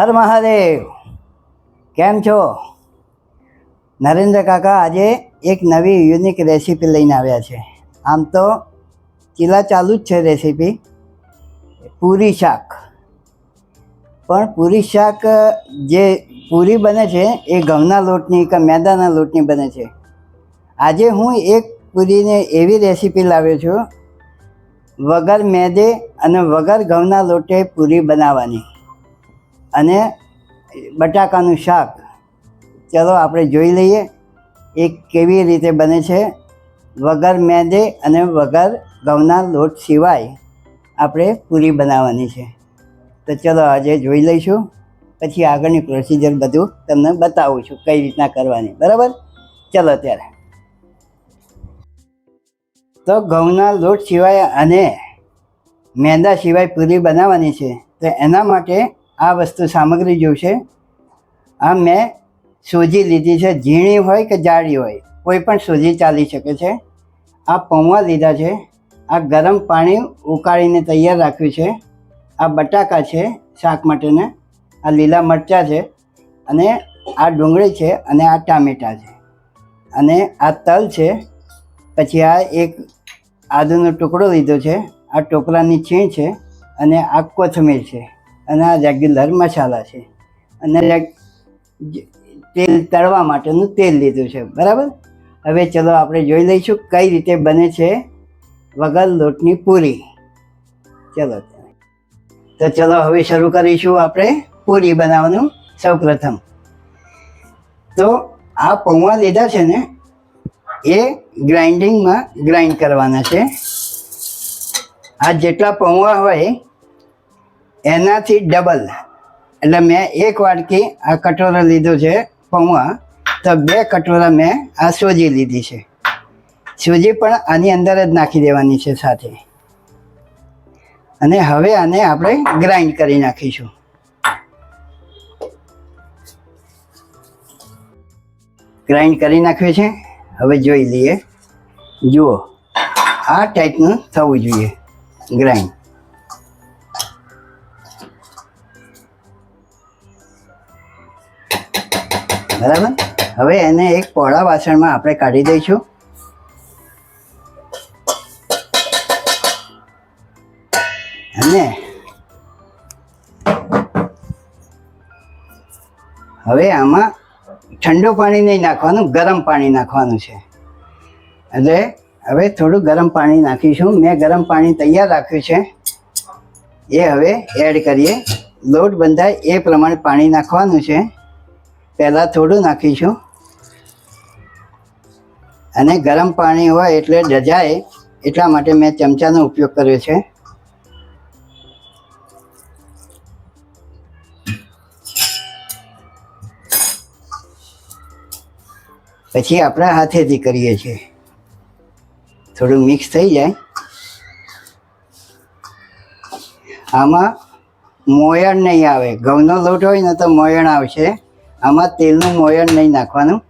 હર મહાદેવ. કેમ છો? નરેન્દ્ર કાકા આજે એક નવી યુનિક રેસીપી લઈને આવ્યા છે. આમ તો ચીલા ચાલુ જ છે રેસીપી પૂરી શાક. પણ પૂરી શાક, જે પૂરી બને છે એ ઘઉંના લોટની કે મેદાના લોટની બને છે. આજે હું એક પૂરીને એવી રેસીપી લાવ્યો છું. વગર મેદે અને વગર ઘઉંના લોટે પૂરી બનાવવાની. અને બટાકાનું શાક. ચલો આપણે જોઈ લઈએ એ કેવી રીતે બને છે. વગર મેદે અને વગર ઘઉંના લોટ સિવાય આપણે પૂરી બનાવવાની છે. તો ચલો આજે જોઈ લઈશું. પછી આગળની પ્રોસિજર બધું તમને બતાવું છું કઈ રીતના કરવાની. બરાબર? ચલો ત્યારે. તો ઘઉંના લોટ સિવાય અને મેંદા સિવાય પૂરી બનાવવાની છે. તો એના માટે આ વસ્તુ સામગ્રી જોઈશે આ મેં સોજી લીધી છે, ઝીણી હોય કે જાડી હોય, કોઈ પણ સોજી ચાલી શકે છે. આ પૌવા લીધા છે, આ ગરમ પાણી ઉકાળીને તૈયાર રાખ્યું છે, આ બટાકા છે શાક માટેને, આ લીલા મરચાં છે અને આ ડુંગળી છે અને આ ટામેટાં છે. અને આ તલ છે, પછી આ એક આદુનો ટુકડો લીધો છે, આ ટોપરાની છીણ છે અને આ કોથમીર છે. અને આ રેગ્યુલર મસાલા છે. અને તેલ તળવા માટેનું તેલ લીધું છે. બરાબર? હવે ચલો આપણે જોઈ લઈશું કઈ રીતે બને છે વગર લોટની પૂરી. ચલો. તો ચલો હવે શરૂ કરીશું આપણે પૂરી બનાવવાનું સૌ પ્રથમ. તો આ પૌવા લીધા છે ને, એ ગ્રાઇન્ડિંગમાં ગ્રાઇન્ડ કરવાના છે. આ જેટલા પૌવા હોય એનાથી ડબલ એટલે મેં એક વાટકી આ કટોરો લીધો છે પૌવા. તો બે કટોરા મેં આ સોજી લીધી છે. સોજી પણ આની અંદર જ નાખી દેવાની છે સાથે. અને હવે આને આપણે ગ્રાઇન્ડ કરી નાખીશું. ગ્રાઇન્ડ કરી નાખ્યું છે. હવે જોઈ લઈએ. જુઓ, આ ટાઈપનું થવું જોઈએ. ગ્રાઇન્ડ બરાબર? હવે એને એક પહોળા વાસણમાં આપણે કાઢી દઈશું. અને હવે આમાં ઠંડુ પાણી નહીં નાખવાનું, ગરમ પાણી નાખવાનું છે. એટલે હવે થોડું ગરમ પાણી નાખીશું. મેં ગરમ પાણી તૈયાર રાખ્યું છે. એ હવે એડ કરીએ. લોટ બંધાય એ પ્રમાણે પાણી નાખવાનું છે. પહેલાં થોડું નાખીશું. અને ગરમ પાણી હોય એટલે ડજાય એટલા માટે મેં ચમચાનો ઉપયોગ કર્યો છે. પછી આપણે હાથેથી કરીએ છીએ. થોડું મિક્સ થઈ જાય. આમાં મોયણ નહીં આવે. ઘઉંનો લોટ હોય ને તો મોયણ આવશે. આમાં તેલનું મોયણ નહીં નાખવાનું.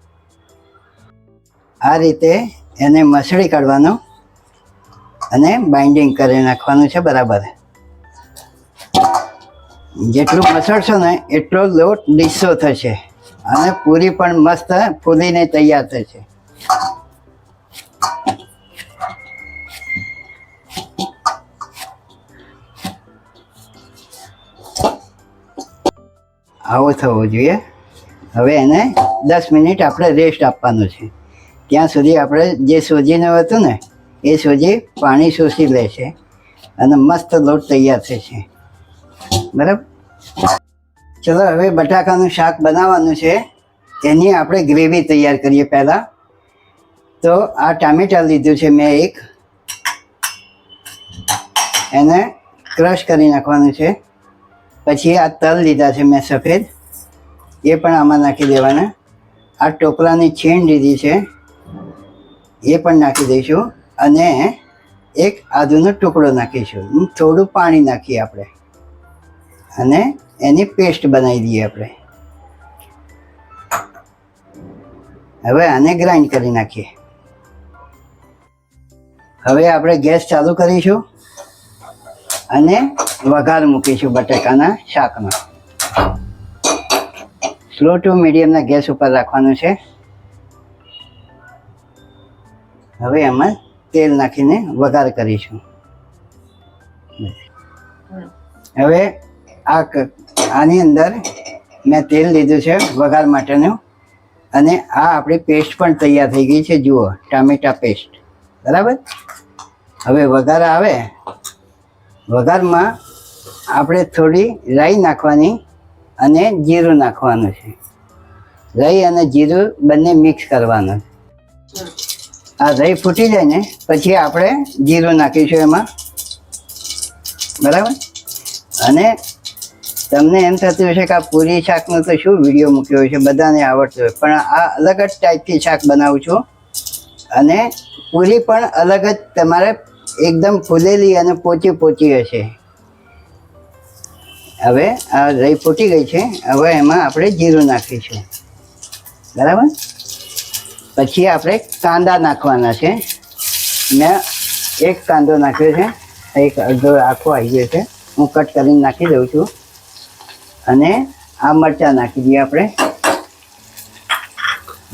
આ રીતે એને મસળી કાઢવાનું અને બાઇન્ડિંગ કરી નાખવાનું છે બરાબર. જેટલું મસળશો ને એટલો લોટ ડીસો થશે અને પૂરી પણ મસ્ત ફૂલીને તૈયાર થશે. આવો થવો જોઈએ. હવે એને દસ મિનિટ આપણે રેસ્ટ આપવાનું છે. ત્યાં સુધી આપણે જે સોજીને હતું ને, એ સોજી પાણી શોષી લે છે અને મસ્ત લોટ તૈયાર થશે બરાબર? ચલો, હવે બટાકાનું શાક બનાવવાનું છે. એની આપણે ગ્રેવી તૈયાર કરીએ પહેલાં. તો આ ટામેટા લીધું છે મેં એક. એને ક્રશ કરી નાખવાનું છે. પછી આ તલ લીધા છે મેં સફેદ. એ પણ આમાં નાખી દેવાના. આ ટોપરાની છીણ લીધી છે. એ પણ નાખી દઈશું. અને એક આદુનો ટુકડો નાખીશું. થોડું પાણી નાખીએ આપણે. અને એની પેસ્ટ બનાવી દઈએ આપણે. હવે આને ગ્રાઇન્ડ કરી નાખીએ. હવે આપણે ગેસ ચાલુ કરીશું. અને વઘાર મૂકીશું બટાકાના શાકનો. સ્લો ટુ મીડિયમના ગેસ ઉપર રાખવાનું છે. હવે એમાં તેલ નાખીને વઘાર કરીશું. હવે આ આની અંદર મેં તેલ લીધું છે વઘાર માટેનું. અને આ આપણી પેસ્ટ પણ તૈયાર થઈ ગઈ છે, જુઓ, ટામેટા પેસ્ટ બરાબર? હવે વઘાર આવે. વઘારમાં આપણે થોડી રાઈ નાખવાની અને જીરું નાખવાનું છે. રાઈ અને જીરું બંને મિક્સ કરવાનું. આ રાઈ ફૂટી જાય ને, પછી આપણે જીરું નાખીશું એમાં. બરાબર? અને તમને એમ થતું હશે કે આ પૂરી શાકનો તો શું વીડિયો મૂક્યો છે બધાને આવડતું હોય. પણ આ અલગ જ ટાઈપથી શાક બનાવું છું. અને પૂરી પણ અલગ જ તમારે એકદમ ફૂલેલી અને પોચી પોચી હશે. હવે આ રહી ફૂટી ગઈ છે. હવે એમાં આપણે જીરું નાખીશું. બરાબર? પછી આપણે કાંદા નાખવાના છે. મેં એક કાંદો નાખ્યો છે. એક અડધો આખો આવી ગયો છે. હું કટ કરીને નાખી દઉં છું. અને આ મરચાં નાખી દઈએ આપણે.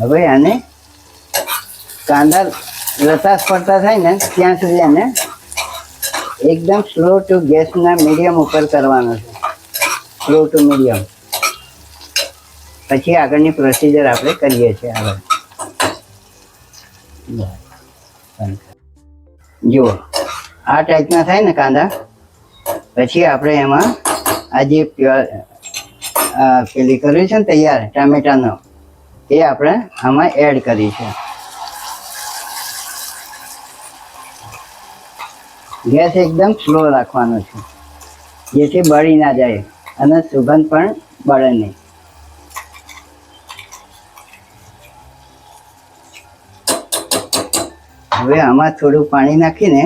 હવે આને કાંદા લતાશ પડતા થાય ને, ત્યાં સુધી એને એકદમ સ્લો ટુ ગેસના મીડિયમ ઉપર કરવાનો છે. સ્લો ટુ મીડિયમ પછી આગળની પ્રોસિજર આપણે કરીએ છીએ આગળ જુઓ, આ ટાઈપના થાય ને કાંદા. પછી આપણે એમાં આ જે પ્યોર પેલી કર્યું છે ને તૈયાર, ટામેટાનો, એ આપણે આમાં એડ કરી છે. ગેસ એકદમ સ્લો રાખવાનો છે. જેથી બળી ના જાય. અને સુગંધ પણ બળે નહીં. હવે આમાં થોડું પાણી નાખીને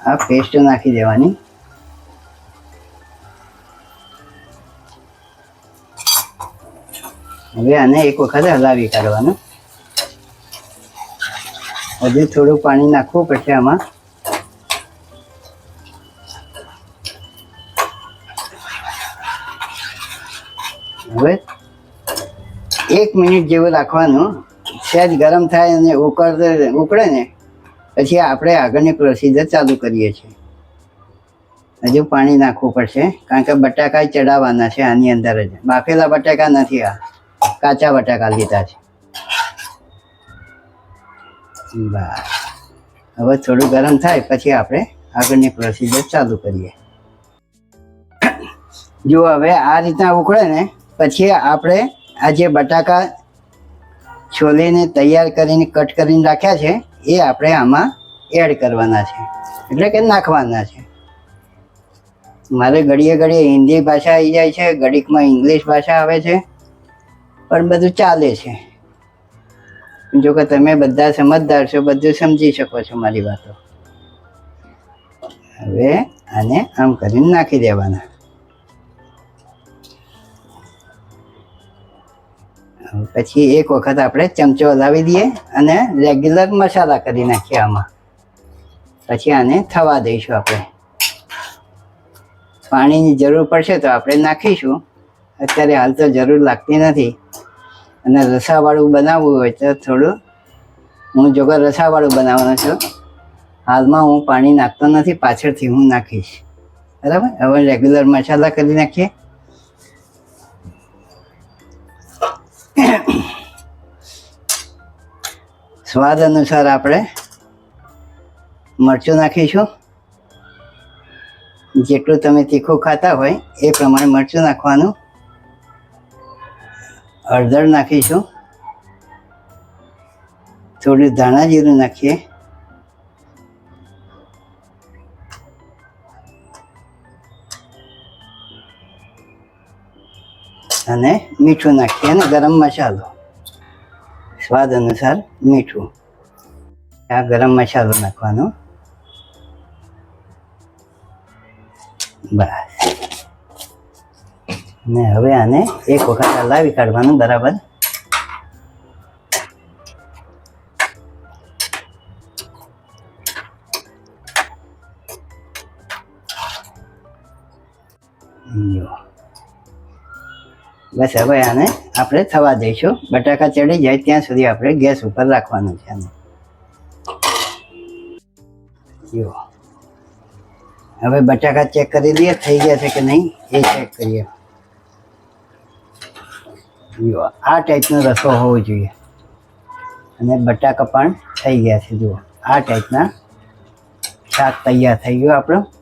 આ પેસ્ટ નાખી દેવાની. હવે આને એક વખત હલાવી કાઢવાનું. હજુ થોડું પાણી નાખવું પડશે આમાં. એક મિનિટ જેવું રાખવાનું. સહેજ ગરમ થાય અને ઉકળ ઉકળે ને, પછી આપણે આગળની પ્રોસિજર ચાલુ કરીએ છીએ. હજુ પાણી નાખવું પડશે, કારણ કે બટાકા ચડાવવાના છે આની અંદર જ. બાફેલા બટાકા નથી આ. કાચા બટાકા લીધા છે. બસ. હવે થોડું ગરમ થાય, પછી આપણે આગળની પ્રોસિજર ચાલુ કરીએ. જો હવે આ રીતના ઉકળે ને, પછી આપણે આ જે બટાકા છોલીને તૈયાર કરીને, કટ કરીને રાખ્યા છે, એ આપણે આમાં એડ કરવાના છે. એટલે કે નાખવાના છે. મારે ઘડીએ ઘડીએ હિન્દી ભાષા આવી જાય છે, ઘડીકમાં ઇંગ્લિશ ભાષા આવે છે, પણ બધું ચાલે છે. જો કે તમે બધા સમજદાર છો, બધું સમજી શકો છો મારી વાતો. હવે આને આમ કરીને નાખી દેવાના. પછી એક વખત આપણે ચમચો હલાવી દઈએ અને રેગ્યુલર મસાલા કરી નાખીએ આમાં. પછી આને થવા દઈશું આપણે. પાણીની જરૂર પડશે તો આપણે નાખીશું. અત્યારે હાલ તો જરૂર લાગતી નથી. અને રસાવાળું બનાવવું હોય તો થોડું, હું જોકે રસાવાળું બનાવવાનો છું. હાલમાં હું પાણી નાખતો નથી, પાછળથી હું નાખીશ. બરાબર? હવે રેગ્યુલર મસાલા કરી નાખીએ. સ્વાદ અનુસાર આપણે મરચું નાખીશું. જેટલું તમે તીખું ખાતા હોય એ પ્રમાણે મરચું નાખવાનું. હળદર નાખીશું. થોડું ધાણા જીરું નાખીએ. અને મીઠું નાખીએ અને ગરમ મસાલો. સ્વાદ અનુસાર મીઠું. આ ગરમ મસાલો નાખવાનો. બસ. ને હવે આને એક વખત હલાવી કાઢવાનું બરાબર. બસ હવે આને આપણે થવા દઈશું. બટાકા ચડી જાય ત્યાં સુધી આપણે ગેસ ઉપર રાખવાનું છે આને. જુઓ. હવે બટાકા ચેક કરી લઈએ, થઈ ગયા છે કે નહીં? એ ચેક કરીએ. જુઓ, આ ટાઈપનો રસો હોવો જોઈએ. અને બટાકા પણ થઈ ગયા છે, જુઓ. આ ટાઈપના શાક તૈયાર થઈ ગયું આપણું.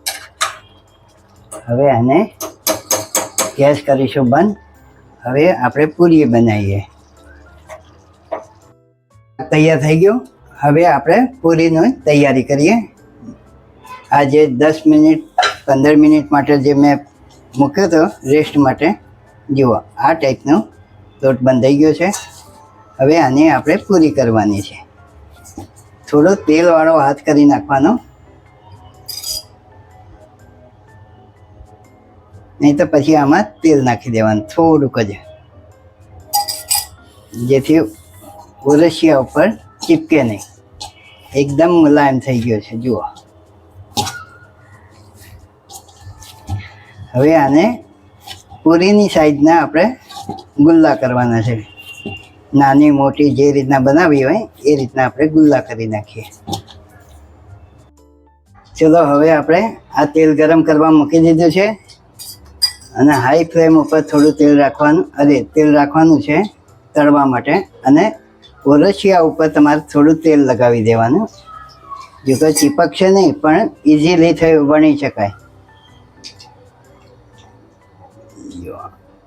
હવે આને ગેસ કરીશું બંધ. હવે આપણે પૂરી બનાવીએ. તૈયાર થઈ ગયું. હવે આપણે પૂરીની તૈયારી કરીએ. આ જે દસ મિનિટ, પંદર મિનિટ માટે જે મેં મૂક્યો હતો રેસ્ટ માટે, જુઓ, આ ટાઈપનો લોટ બંધાઈ ગયો છે. હવે આની આપણે પૂરી કરવાની છે. થોડો તેલવાળો હાથ કરી નાખવાનો નહીં તો પછી આમાં તેલ નાખી દેવાનું, થોડુંક જ. જેથી ઓરસિયા ઉપર ચીપકે નહીં. એકદમ મુલાયમ થઈ ગયો છે, જુઓ. હવે આને પૂરીની સાઈઝના આપણે ગુલ્લા કરવાના છે. નાની, મોટી જે રીતના બનાવી હોય, એ રીતના આપણે ગુલ્લા કરી નાખીએ. ચલો, હવે આપણે આ તેલ ગરમ કરવા મૂકી દીધું છે. અને હાઈ ફ્લેમ ઉપર થોડું તેલ રાખવાનું, અરે, તેલ રાખવાનું છે તળવા માટે. અને ઓરસિયા ઉપર તમારે થોડું તેલ લગાવી દેવાનું. જો કે ચીપકશે નહીં, પણ ઇઝીલી થઈ, વણી શકાય.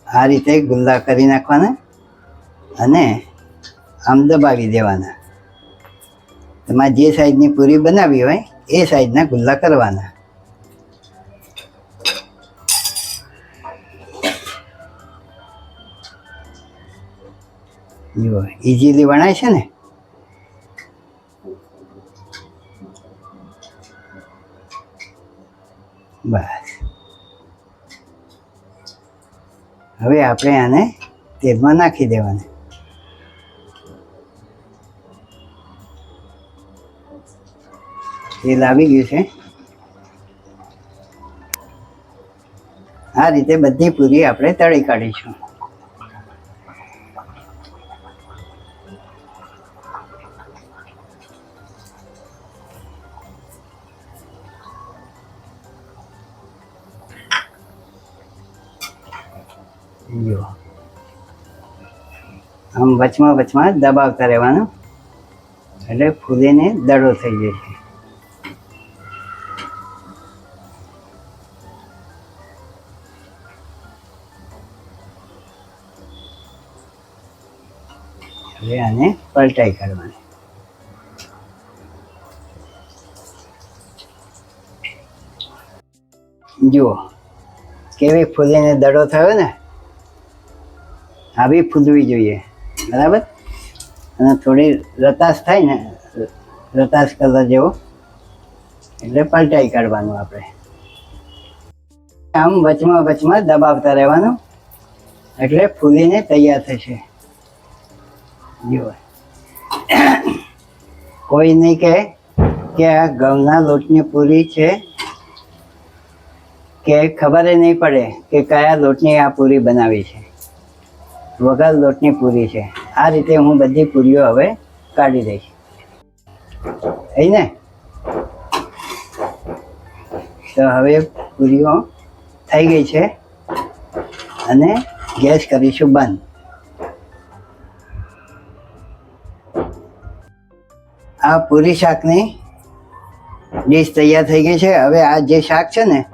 આ રીતે ગુલ્લા કરી નાખવાના અને આમ દબાવી દેવાના. તમારે જે સાઈઝની પૂરી બનાવી હોય, એ સાઈઝના ગુલ્લા કરવાના. જુઓ ઇઝીલી વણાય છે ને? બસ. હવે આપણે આને તેલમાં નાખી દેવાને. તેલ આવી ગયું છે. આ રીતે બધી પૂરી આપણે તળી કાઢીશું. જો આમ વચમાં વચમાં દબાવતા રહેવાનું. એટલે ફૂલીને દડો થઈ જશે હવે આને પલટાઈ કરવાની જુઓ, કેવી ફૂલીને દડો થયો ને? આવી ફૂદવી જોઈએ. બરાબર? અને થોડી રતાશ થાય ને, રતાશ કલર જેવો, એટલે પલટાઈ કાઢવાનું આપણે. આમ વચમાં વચમાં દબાવતા રહેવાનું, એટલે ફૂલીને તૈયાર થશે. જુઓ. કોઈ નહીં કહે કે આ ઘઉંના લોટની પૂરી છે, કે ખબર નહીં પડે કે કયા લોટની આ પૂરી બનાવી છે. વઘાર લોટની પૂરી છે. આ રીતે હું બધી પૂરીઓ હવે કાઢી દઈશ. થઈ ને? તો હવે પૂરીઓ થઈ ગઈ છે અને ગેસ કરીશું બંધ. આ પૂરી શાકની ડીશ તૈયાર થઈ ગઈ છે. હવે આ જે શાક છે ને,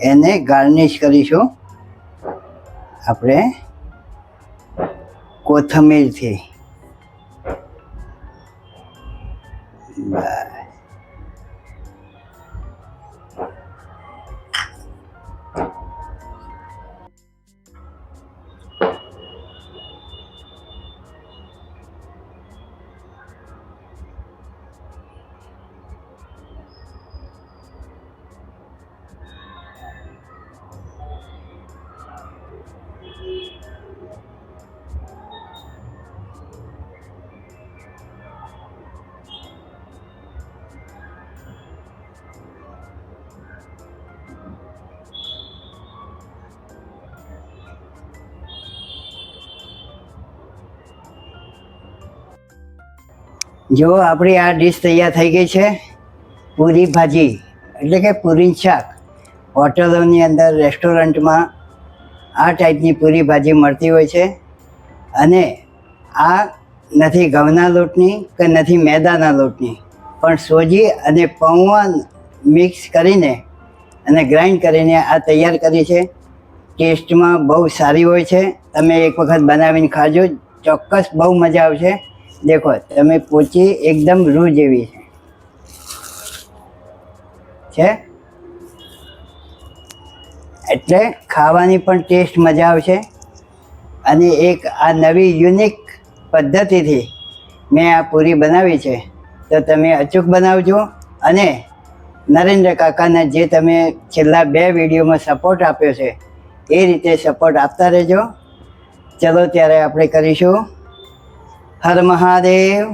એને ગાર્નિશ કરીશું. આપણે કોથમીરથી. બસ જો આપણી આ ડીશ તૈયાર થઈ ગઈ છે, પૂરી ભાજી, એટલે કે પૂરી શાક. હોટલોની અંદર, રેસ્ટોરન્ટમાં આ ટાઈપની પૂરી ભાજી મળતી હોય છે. અને આ નથી ઘઉંના લોટની કે નથી મેદાના લોટની, પણ સોજી અને પૌવા મિક્સ કરીને અને ગ્રાઇન્ડ કરીને આ તૈયાર કરી છે. ટેસ્ટમાં બહુ સારી હોય છે. તમે એક વખત બનાવીને ખાજો, ચોક્કસ બહુ મજા આવશે. દેખો, તમે પોચી એકદમ રૂ જેવી છે. એટલે ખાવાની પણ ટેસ્ટ મજા આવશે. અને એક આ નવી યુનિક પદ્ધતિથી મેં આ પૂરી બનાવી છે. તો તમે અચૂક બનાવજો. અને નરેન્દ્ર કાકાને જે તમે છેલ્લા બે વિડીયોમાં સપોર્ટ આપ્યો છે, એ રીતે સપોર્ટ આપતા રહેજો. ચલો, ત્યારે આપણે કરીશું. હર મહાદેવ